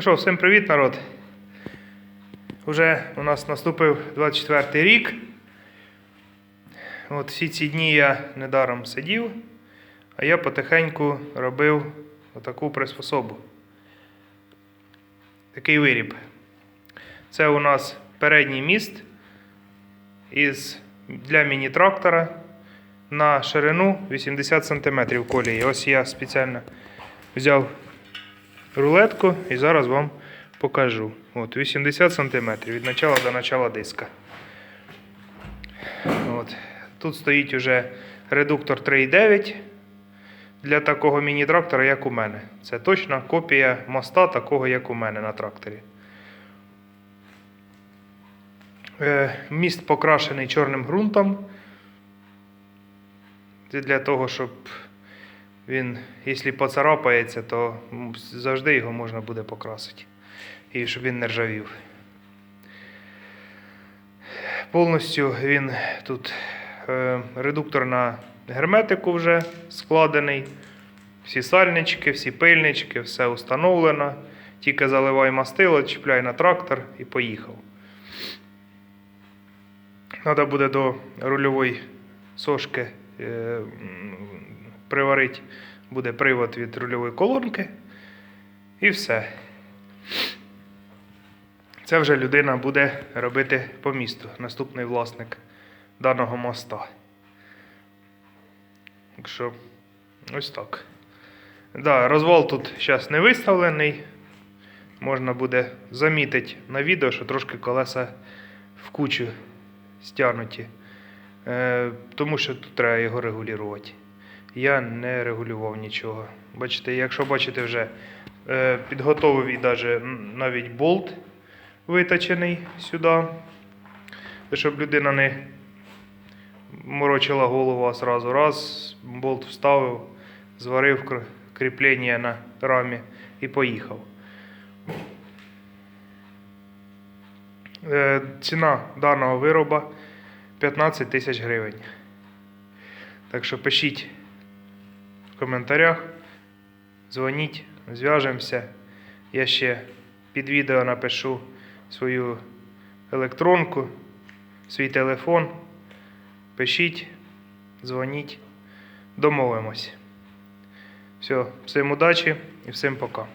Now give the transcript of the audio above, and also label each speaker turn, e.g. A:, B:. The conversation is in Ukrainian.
A: Ну що, всім привіт, народ. Уже у нас наступив 24 рік. От всі ці дні я недаром сидів, а я потихеньку робив отаку приспособу. Такий виріб. Це у нас передній міст із, для міні-трактора на ширину 80 см колії. Ось я спеціально взяв рулетку і зараз вам покажу. От 80 см від начала до начала диска. От. Тут стоїть уже редуктор 3,9 для такого міні-трактора, як у мене. Це точно копія моста такого, як у мене на тракторі. Е, Міст покрашений чорним ґрунтом. Це для того, щоб він, якщо поцарапається, то завжди його можна буде покрасити. І щоб він не ржавів. Повністю він тут е, редуктор на герметику вже складений. Всі сальнички, всі пильнички, все установлено. Тільки заливай мастило, чіпляй на трактор і поїхав. Треба буде до рульової сошки е, приварити буде привод від рульової колонки. І все. Це вже людина буде робити по місту, наступний власник даного моста. Так що, ось так. Да, розвал тут зараз не виставлений. Можна буде замітити на відео, що трошки колеса в кучу стягнуті. Е, тому що тут треба його регулювати. Я не регулював нічого. Бачите, якщо бачите, вже е, підготовив і даже навіть болт виточений сюди, щоб людина не морочила голову, а сразу раз, болт вставив, зварив кріплення на рамі і поїхав. Е, Ціна даного вироба 15 тисяч гривень. Так що пишіть коментарях, дзвоніть, зв'яжемося. Я ще під відео напишу свою електронку, свій телефон. Пишіть, дзвоніть, домовимось. Все, всім удачі і всім пока.